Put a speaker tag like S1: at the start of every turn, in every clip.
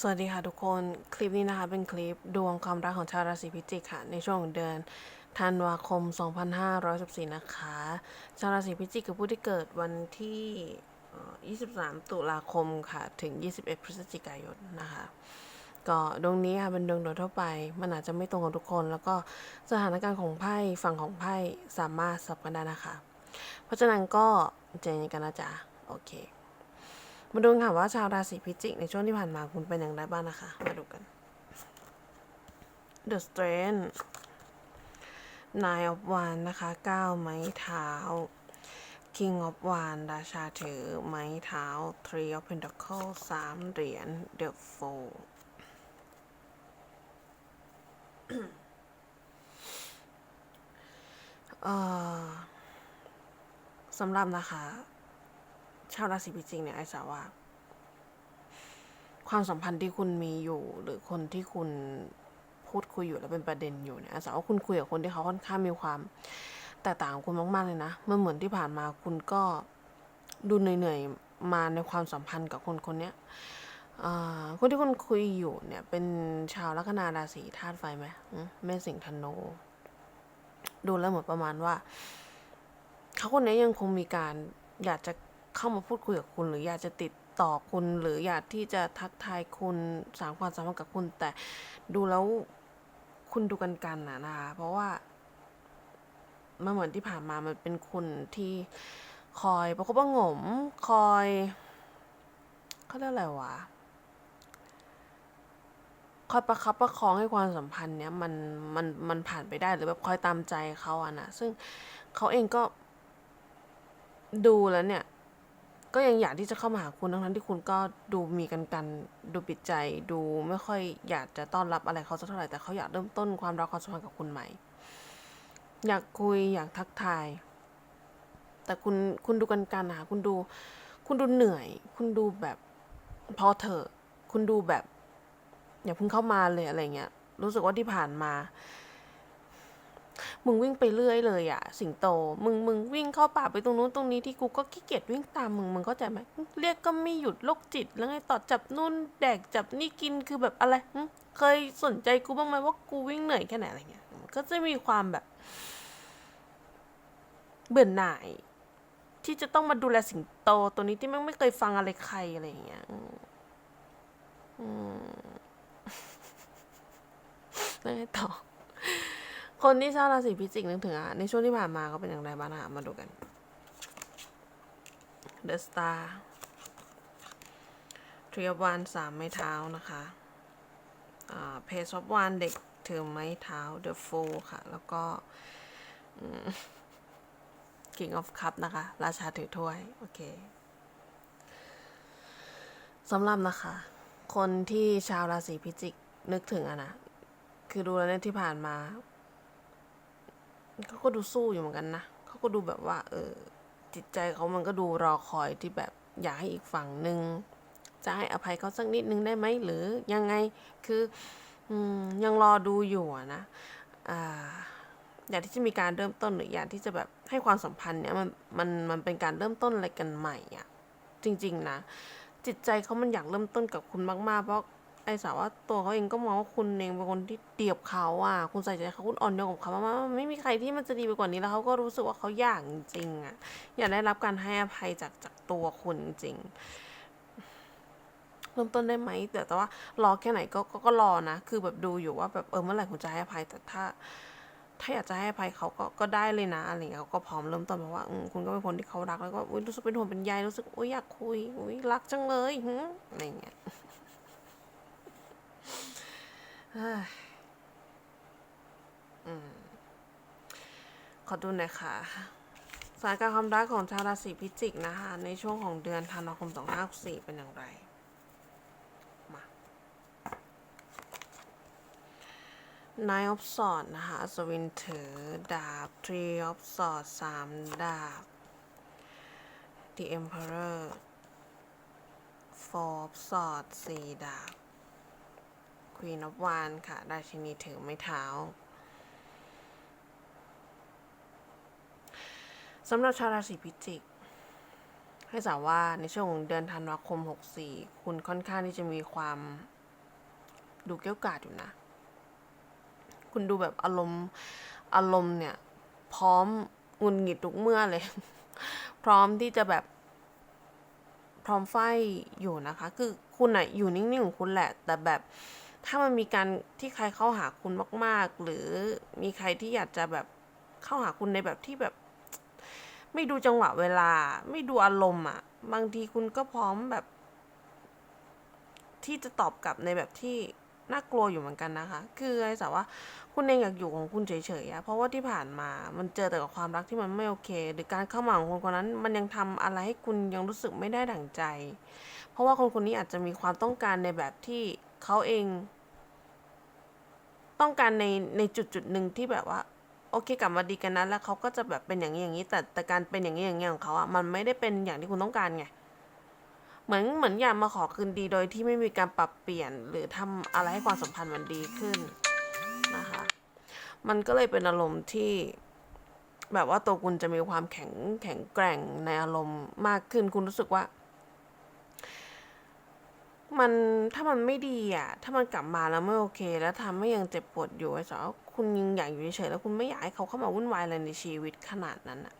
S1: สวัสดีค่ะทุกคนคลิปนี้นะคะเป็นคลิปดวงความรักของชาวราศีพิจิกค่ะ ในช่วงเดือนธันวาคม 2514 นะคะ ชาวราศีพิจิกคือผู้ที่เกิดวันที่ 23 ตุลาคมค่ะถึง 21 พฤศจิกายนนะคะก็ดวงนี้ค่ะเป็นดวงโดยทั่วไป มันอาจจะไม่ตรงกับทุกคน แล้วก็สถานการณ์ของไพ่ฝั่งของไพ่สามารถสับกันได้นะคะ เพราะฉะนั้นก็ใจเย็นกันนะจ๊ะโอเค มาดูค่ะว่าชาวราศีพิจิกในช่วงที่ผ่านมาคุณเป็นอย่างไรบ้างนะคะ มาดูกัน The Strength Nine of Wands นะคะ9ไม้เท้า King of Wands ราชาถือไม้เท้า Three of Pentacles สามเหรียญ The Fool เอ่อสำหรับนะคะ ชาวราศีพิจิกเนี่ยไอ้สาว่า ความสัมพันธ์ที่คุณมีอยู่ หรือคนที่คุณพูดคุยอยู่แล้วเป็นประเด็นอยู่เนี่ยไอ้สาวว่าคุณคุยกับคนที่เขาค่อนข้างมีความ แตกต่างคุณมากๆเลยนะเมื่อเหมือนที่ผ่านมาคุณก็ดูเหนื่อยๆมาในความสัมพันธ์กับคนคนเนี้ยคนที่คุณคุยอยู่เนี่ยเป็นชาวลัคนาราศีธาตุไฟไหมอืมแม่สิงห์ธนู ดูแล้วเหมือนประมาณว่า เขาคนนี้ยังคงมีการอยากจะ เข้ามาพูดคุยกับคุณ หรืออยากจะติดต่อคุณ หรืออยากที่จะทักทายคุณสางความสัมพันธ์กับคุณ แต่ดูแล้วคุณดูกันกันนะนะคะเพราะว่ามันเหมือนที่ผ่านมามันเป็นคุณที่คอยประคบประงมคอยเขาเรียกอะไรวะคอยประคับประคองให้ความสัมพันธ์เนี้ยมันมันมันผ่านไปได้หรือแบบคอยตามใจเขาอะนะซึ่งเขาเองก็ดูแล้วเนี่ย ก็ยังอยากที่จะเข้ามาหาคุณทั้งนั้นที่คุณก็ดูมีกันกันดูปิดใจ ดูไม่ค่อยอยากจะต้อนรับอะไรเขาสักเท่าไหร่แต่เขาอยากเริ่มต้นความรักความสัมพันธ์กับคุณใหม่ อยากคุยอยากทักทาย แต่คุณคุณดูกันกันนะคะคุณดู คุณดูเหนื่อย คุณดูแบบพอเถอะคุณดูแบบ อย่าเพิ่งเข้ามาเลยอะไรเงี้ยรู้สึกว่าที่ผ่านมา มึงวิ่งไปเรื่อยเลยอะสิงโต มึงมึงวิ่งเข้าป่าไปตรงนู้นตรงนี้ที่กูก็ขี้เกียจวิ่งตามมึงมึงเข้าใจไหมเรียกก็ไม่หยุดโรคจิตแล้วไงต่อจับนู่นแดกจับนี่กินคือแบบอะไรเคยสนใจกูบ้างไหมว่ากูวิ่งเหนื่อยแค่ไหนอะไรเงี้ยก็จะมีความแบบ เบื่อหน่าย ที่จะต้องมาดูแลสิงโตตัวนี้ที่แม่งไม่เคยฟังอะไรใครอะไรอย่างเงี้ยอืมอืมแล้วไงต่อ คนที่ชาวราศีพิจิกนึกถึงอะในช่วงที่ผ่านมาก็เป็นอย่างไรบ้างนะมาดูกัน The Star ทรีวานสามไม้เท้านะคะอ่าเพซอฟวานเด็กถือไม้เท้า The Fool ค่ะ แล้วก็ King of Cup นะคะ ราชาถือถ้วย โอเคสำหรับนะคะ คนที่ชาวราศีพิจิกนึกถึงอะนะ คือดูแล้วเนี่ยที่ผ่านมา เขาก็ดูสู้อยู่เหมือนกันนะเขาก็ดูแบบว่า เออจิตใจเขามันก็ดูรอคอยที่แบบอยากให้อีกฝั่งหนึ่งจะให้อภัยเขาสักนิดนึงได้ไหมหรือยังไงคืออยังรอดูอยู่นะอ่าอยากที่จะมีการเริ่มต้นหรืออยากที่จะแบบให้ความสัมพันธ์เนี่ยมันมันมันเป็นการเริ่มต้นอะไรกันใหม่อะจริง ๆ นะ จิตใจเขามันอยากเริ่มต้นกับคุณมาก ๆ เพราะ ไอ้สาวว่าตัวเขาเองก็มองว่าคุณเองเป็นคนที่เดียบเขาอะ คุณใส่ใจเขาคุณอ่อนโยนกับเขามากไม่มีใครที่มันจะดีไปกว่านี้แล้วเขาก็รู้สึกว่าเขาอยากจริงอะ อยากได้รับการให้อภัยจากจากตัวคุณจริงเริ่มต้นได้ไหมแต่แต่ว่ารอแค่ไหนก็ก็ก็รอนะ คือแบบดูอยู่ว่าแบบเออเมื่อไหร่คุณจะให้อภัยแต่ถ้า ถ้าอยากจะให้อภัยเขาก็ก็ได้เลยนะอะไรเงี้ยเขาก็พร้อมเริ่มต้นเพราะว่าอืมคุณก็เป็นคนที่เขารักแล้วก็อุ๊ยรู้สึกเป็นห่วงเป็นใยรู้สึกอุ้ยอยากคุยอุ้ยรักจังเลยหึอะไรเงี้ย ขอดูหน่อยค่ะสถานการณ์ความรักของชาวราศีพิจิกนะคะ ในช่วงของเดือนธันวาคม2564เป็นอย่างไร มา Nine of Swords นะคะอัศวินถือ ดาบ Three of Swords สามดาบ The Emperor Four of Swords สี่ดาบ Queen of w a n ค่ะ ราชินีถือไม้เท้าสำหรับชาวราศีพิจิก ให้สาวว่าในช่วงเดือนธันวาคม 64 คุณค่อนข้างที่จะมีความดูเกี้ยวกาดอยู่นะ คุณดูแบบอารมณ์อารมณ์เนี่ย พร้อมงุนหงิดทุกเมื่อเลย พร้อมที่จะแบบ พร้อมไฟอยู่นะคะ คือคุณอะอยู่นิ่งๆของคุณแหละ แต่แบบ ถ้ามันมีการที่ใครเข้าหาคุณมาก ๆ หรือมีใครที่อยากจะแบบเข้าหาคุณในแบบที่แบบ ไม่ดูจังหวะเวลา ไม่ดูอารมณ์อะบางทีคุณก็พร้อมแบบ ที่จะตอบกลับในแบบที่น่ากลัวอยู่เหมือนกันนะคะ คือไอ้สาว่าคุณเองอยากอยู่ของคุณเฉยๆอะเพราะว่าที่ผ่านมา มันเจอแต่กับความรักที่มันไม่โอเค หรือการเข้ามาของคนคนนั้น มันยังทำอะไรให้คุณยังรู้สึกไม่ได้ดั่งใจ เพราะว่าคนคนนี้อาจจะมีความต้องการในแบบที่ เขาเอง ต้องการในในจุดจุดหนึ่งที่แบบว่า โอเคกลับมาดีกันนะแล้วเขาก็จะแบบเป็นอย่างนี้อย่างนี้ แต่แต่การเป็นอย่างนี้อย่างนี้ของเขาอะมันไม่ได้เป็นอย่างที่คุณต้องการไงเหมือนเหมือนอยากมาขอคืนดีโดยที่ไม่มีการปรับเปลี่ยนหรือทำอะไรให้ความสัมพันธ์มันดีขึ้นนะคะ มันก็เลยเป็นอารมณ์ที่แบบว่าตัวคุณจะมีความแข็งแข็งแกร่งในอารมณ์มากขึ้นคุณรู้สึกว่า มันถ้ามันไม่ดีอะ ถ้ามันกลับมาแล้วไม่โอเค แล้วทำให้ยังเจ็บปวดอยู่ไอ้สาวคุณยังอยากอยู่เฉยแล้วคุณไม่อยากให้เขาเข้ามาวุ่นวายอะไรในชีวิตขนาดนั้นอะ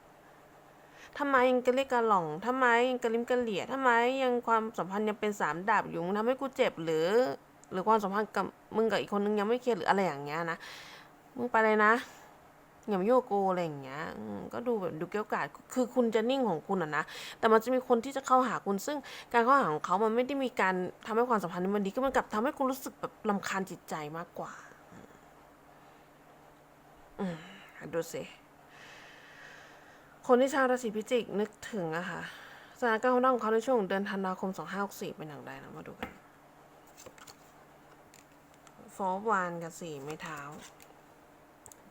S1: ทำไมยังกระเรียกกระหล่องทำไมยังกระลิมกระเหลี่ยทำไมยังความสัมพันธ์ยังเป็นสามดาบอยู่มึงทำให้กูเจ็บหรือ หรือความสัมพันธ์กับมึงกับอีกคนนึงยังไม่เคลียร์หรืออะไรอย่างเงี้ยนะมึงไปเลยนะ อย่ามายุ่งกับกูอะไรอย่างเงี้ยก็ดูแบบดูเกี้ยวกาดคือคุณจะนิ่งของคุณอะนะ แต่มันจะมีคนที่จะเข้าหาคุณ ซึ่งการเข้าหาของเขามันไม่ได้มีการทำให้ความสัมพันธ์มันดีก็มันกลับทำให้คุณรู้สึกแบบลำคาญจิตใจมากกว่า อืมดูสิคนที่ชาวราศีพิจิกนึกถึงอะค่ะสถานการณ์ของเขาในช่วงเดือนธันวาคม 2564 เป็นอย่างไรนะมาดูกันฟอร์วานกับสี่ไม้เท้า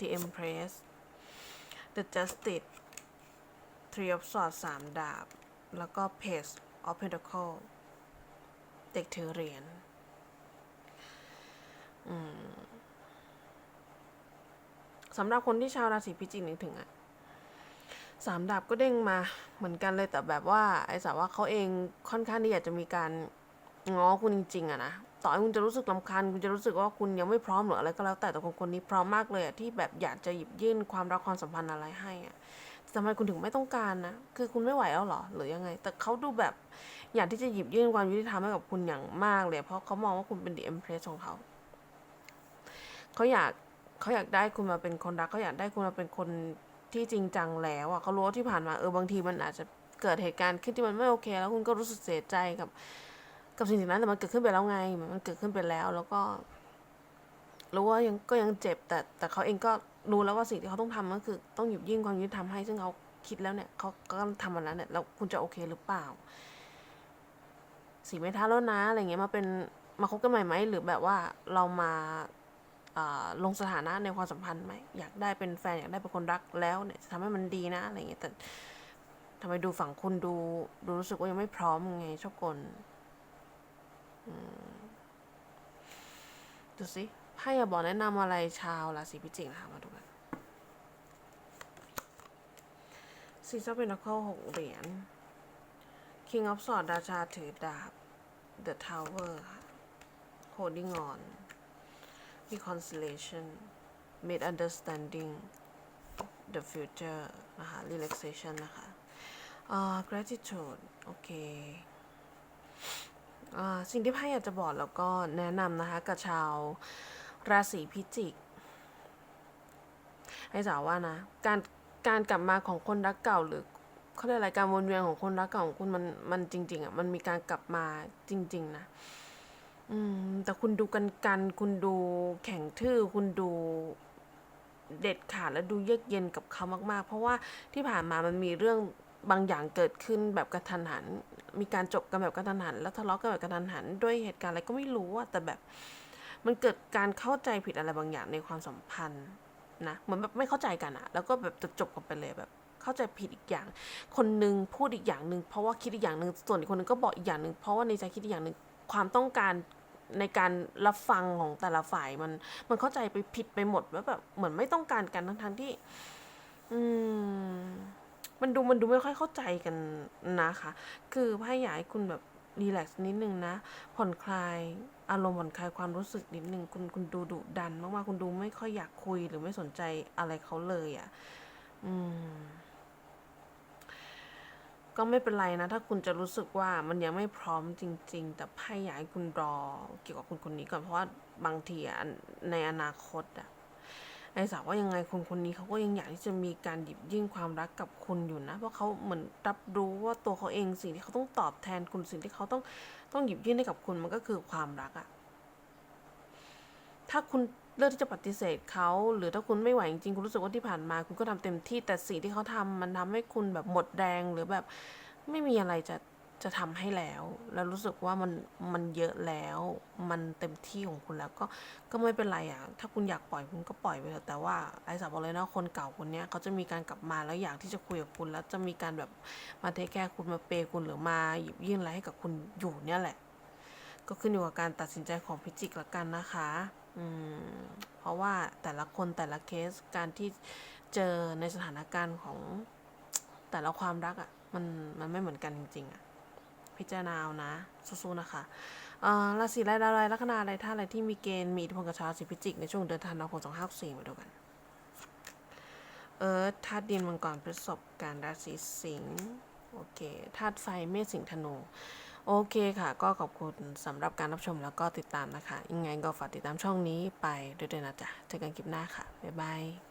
S1: The Empress The Justice Three of Swords สามดาบ แล้วก็ Page of Pentacle เด็กถือเหรียญสำหรับคนที่ชาวราศีพิจิกนึกถึงอะสามดาบก็เด้งมาเหมือนกันเลยแต่แบบว่า ไอ้สาวว่าเขาเองค่อนข้างที่อยากจะมีการง้อคุณจริงๆอะนะ ต่อให้คุณจะรู้สึกลำคาญคุณจะรู้สึกว่าคุณยังไม่พร้อมหรืออะไรก็แล้วแต่แต่คนคนนี้พร้อมมากเลยอะที่แบบอยากจะหยิบยื่นความรักความสัมพันธ์อะไรให้อะทำไมคุณถึงไม่ต้องการนะ คือคุณไม่ไหวแล้วหรอ หรือยังไง แต่เขาดูแบบอยากที่จะหยิบยื่นความยุติธรรมให้กับคุณอย่างมากเลย เพราะเขามองว่าคุณเป็น the empress ของเขา เขาอยากเขาอยากได้คุณมาเป็นคนรัก เขาอยากได้คุณมาเป็นคนที่จริงจังแล้วอะเขารู้ว่าที่ผ่านมาเออบางทีมันอาจจะเกิดเหตุการณ์ขึ้นที่มันไม่โอเค แล้วคุณก็รู้สึกเสียใจกับ กับสิ่งนั้นแต่มันเกิดขึ้นไปแล้วไงมันเกิดขึ้นไปแล้ว แล้วก็รู้ว่ายังก็ยังเจ็บ แต่แต่เขาเองก็รู้แล้วว่าสิ่งที่เขาต้องทำก็คือ ต้องหยิบยื่นความยุติธรรมให้ซึ่งเขาคิดแล้วเนี่ยเขาก็ทำมันแล้วเนี่ยแล้วคุณจะโอเคหรือเปล่าสีไม่ท้าแล้วนะอะไรเงี้ยมาเป็นมาคบกันใหม่ไหมหรือแบบว่าเรามาอ่าลงสถานะในความสัมพันธ์ไหมอยากได้เป็นแฟนอยากได้เป็นคนรักแล้วเนี่ยจะทำให้มันดีนะอะไรเงี้ยแต่ทำไมดูฝั่งคุณดูดูรู้สึกว่ายังไม่พร้อมไงชอบกล ดูสิไพ่อย่าบอกแนะนำอะไรชาวราศีพิจิกนะคะมาดูกันซีซับเป็นนักเข้าหกเหรียญ King of Swords ราชาถือดาบ The Tower ค่ะ Holding on Reconciliation Made Understanding The Future นะคะ Relaxation นะคะอ่า Gratitude โอเค สิ่งที่ไพ่อยากจะบอกแล้วก็แนะนำนะคะกับชาวราศีพิจิก ให้สาวว่านะ การการกลับมาของคนรักเก่าหรือเขาเรียกอะไรการวนเวียนของคนรักเก่าของคุณมันมันจริง ๆอะมันมีการกลับมาจริง ๆ นะอืมแต่คุณดูกันกัน คุณดูแข็งทื่อคุณดูเด็ดขาดและดูเยือกเย็นกับเขามาก ๆ เพราะว่าที่ผ่านมามันมีเรื่อง บางอย่างเกิดขึ้นแบบกระทันหัน มีการจบกันแบบกระทันหัน แล้วทะเลาะกันแบบกระทันหัน ด้วยเหตุการณ์อะไรก็ไม่รู้อะแต่แบบมันเกิดการเข้าใจผิดอะไรบางอย่างในความสัมพันธ์นะเหมือนแบบไม่เข้าใจกันอะแล้วก็แบบจะจบกันไปเลยแบบ เข้าใจผิดอีกอย่าง คนนึงพูดอีกอย่างหนึ่งเพราะว่าคิดอีกอย่างหนึ่งส่วนอีกคนนึงก็บอกอีกอย่างหนึ่งเพราะว่าในใจคิดอีกอย่างหนึ่งความต้องการในการรับฟังของแต่ละฝ่ายมันมันเข้าใจไปผิดไปหมดว่าแบบเหมือนไม่ต้องการกันทั้งทั้งที่ อืม มันดูมันดูไม่ค่อยเข้าใจกันนะคะ คือไพ่อยากให้คุณแบบรีแลกซ์นิดนึงนะ ผ่อนคลายอารมณ์ผ่อนคลายความรู้สึกนิดนึงคุณคุณดูดุดันมากๆคุณดูไม่ค่อยอยากคุยหรือไม่สนใจอะไรเขาเลยอะ่ะ อืม ก็ไม่เป็นไรนะ ถ้าคุณจะรู้สึกว่ามันยังไม่พร้อมจริง ๆ แต่ไพ่อยากให้คุณรอเกี่ยวกับคุณคนนี้ก่อนเพราะว่าบางทีในอนาคตอะ ไอ้สาวว่ายังไงคนคนนี้เขาก็ยังอยากที่จะมีการหยิบยื่นความรักกับคุณอยู่นะ เพราะเขาเหมือนรับรู้ว่าตัวเขาเองสิ่งที่เขาต้องตอบแทนคุณสิ่งที่เขาต้องต้องหยิบยื่นให้กับคุณมันก็คือความรักอะถ้าคุณเลือกที่จะปฏิเสธเขาหรือถ้าคุณไม่ไหวจริงๆคุณรู้สึกว่าที่ผ่านมา คุณก็ทำเต็มที่แต่สิ่งที่เขาทำมันทำให้คุณแบบหมดแรงหรือแบบไม่มีอะไรจะ จะทำให้แล้ว แล้วรู้สึกว่ามันมันเยอะแล้ว มันเต็มที่ของคุณแล้วก็ก็ไม่เป็นไรอะ ถ้าคุณอยากปล่อยคุณก็ปล่อยไปเถอะแต่ว่าไอ้สาวบอกเลยนะคนเก่าคนเนี้ยเขาจะมีการกลับมาแล้วอยากที่จะคุยกับคุณแล้วจะมีการแบบมาเทคแคร์คุณมาเปย์คุณหรือมาหยิบยื่นอะไรให้กับคุณอยู่เนี่ยแหละ ก็ขึ้นอยู่กับการตัดสินใจของพิจิกละกันนะคะอืมเพราะว่าแต่ละคนแต่ละเคสการที่เจอในสถานการณ์ของแต่ละความรักอะ่ะมันมันไม่เหมือนกันจริงๆอะ่ะ พิจารณาเอานะสู้ๆนะคะอ่อราศีอะไรอะไรลัคนาอะไรท่าอะไรที่มีเกณฑ์มีอิทธิพลกับชาวราศีพิจิกในช่วงเดือนธันวาคม2564มาดูกัน เออธาตุดินมังกรพฤษภการราศีสิงห์โอเคธาตุไฟเมษสิงห์ธนูโอเคค่ะ ก็ขอบคุณสำหรับการรับชมแล้วก็ติดตามนะคะ ยังไงก็ฝากติดตามช่องนี้ไปด้วยๆนะจ๊ะเจอกันคลิปหน้าค่ะ บ๊ายบาย